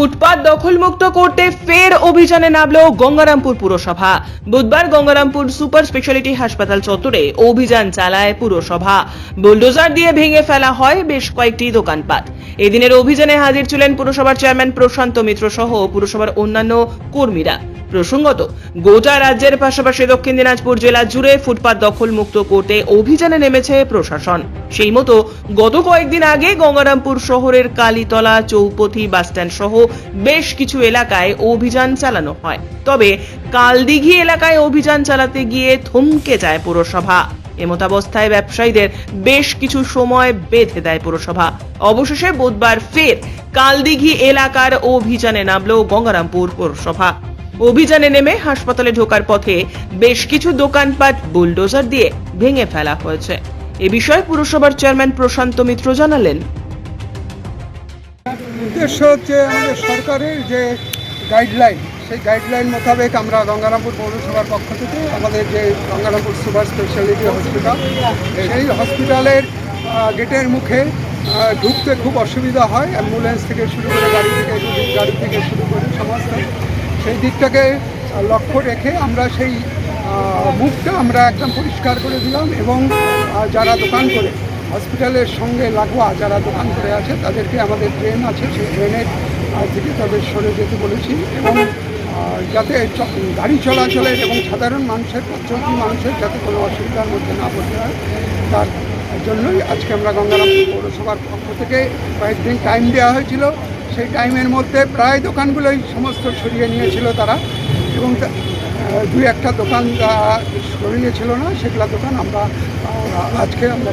ফুটপাত দখলমুক্ত করতে ফের অভিযানে নামল গঙ্গারামপুর পুরসভা। বুধবার গঙ্গারামপুর সুপার স্পেশালিটি হাসপাতাল চত্বরে অভিযান চালায় পুরসভা। বুলডোজার দিয়ে ভেঙে ফেলা হয় বেশ কয়েকটি দোকানপাট। এদিনের অভিযানে হাজির ছিলেন পুরসভার চেয়ারম্যান প্রশান্ত মিত্র সহ পুরসভার অন্যান্য কর্মীরা। প্রসঙ্গত, গোটা রাজ্যের পাশাপাশি দক্ষিণ দিনাজপুর জেলা জুড়ে ফুটপাত দখল মুক্ত করতে অভিযানে নেমেছে প্রশাসন। সেই মতো গত কয়েকদিন আগে গঙ্গারামপুর শহরের কালীতলা, চৌপথি বাসস্ট্যান্ড সহ বেশ কিছু এলাকায় অভিযান চালানো হয়। তবে কালদিঘি এলাকায় অভিযান চালাতে গিয়ে থমকে যায় পুরসভা। এমতাবস্থায় ব্যবসায়ীদের বেশ কিছু সময় বেঁধে দেয় পুরসভা। অবশেষে বুধবার ফের কালদিঘি এলাকার অভিযানে নামল গঙ্গারামপুর পৌরসভা। অভিযানে নেমে হাসপাতালে ঢোকার পথে বেশ কিছু দোকানপাট বুলডোজার দিয়ে ভেঙে ফেলা হয়েছে। এ বিষয়ে পুরসভার চেয়ারম্যান প্রশান্ত মিত্র জানালেন। উদ্দেশ্য হচ্ছে আমাদের সরকারের যে গাইডলাইন সেই গাইডলাইন মোতাবেক আমরা গঙ্গারামপুর পৌরসভার পক্ষ থেকে আমাদের যে গঙ্গারামপুর সুপার স্পেশালিটি হসপিটাল সেই হসপিটালের গেটের মুখে ঢুকতে খুব অসুবিধা হয়। অ্যাম্বুলেন্স থেকে শুরু করে গাড়ি থেকে গাড়ি থেকে শুরু করে সমস্ত সেই দিকটাকে লক্ষ্য রেখে আমরা সেই মুখটা আমরা একদম পরিষ্কার করে দিলাম এবং যারা দোকান করে হসপিটালের সঙ্গে লাগোয়া যারা দোকান করে আছে, তাদেরকে আমাদের ট্রেন আছে, সেই ট্রেনের থেকে তাদের সরে যেতে বলেছি এবং যাতে গাড়ি চলাচলের এবং সাধারণ মানুষের, পথচলতি মানুষের যাতে কোনো অসুবিধার মধ্যে না পড়তে হয়, তার জন্যই আজকে আমরা গঙ্গারামপুর পৌরসভার পক্ষ থেকে কয়েকদিন টাইম দেওয়া হয়েছিল। সেই টাইমের মধ্যে প্রায় দোকানগুলোই সমস্ত সরিয়ে নিয়েছিল তারা এবং দুই একটা দোকান সরিয়েছিল না, সেগুলো দোকান আমরা আজকে আমরা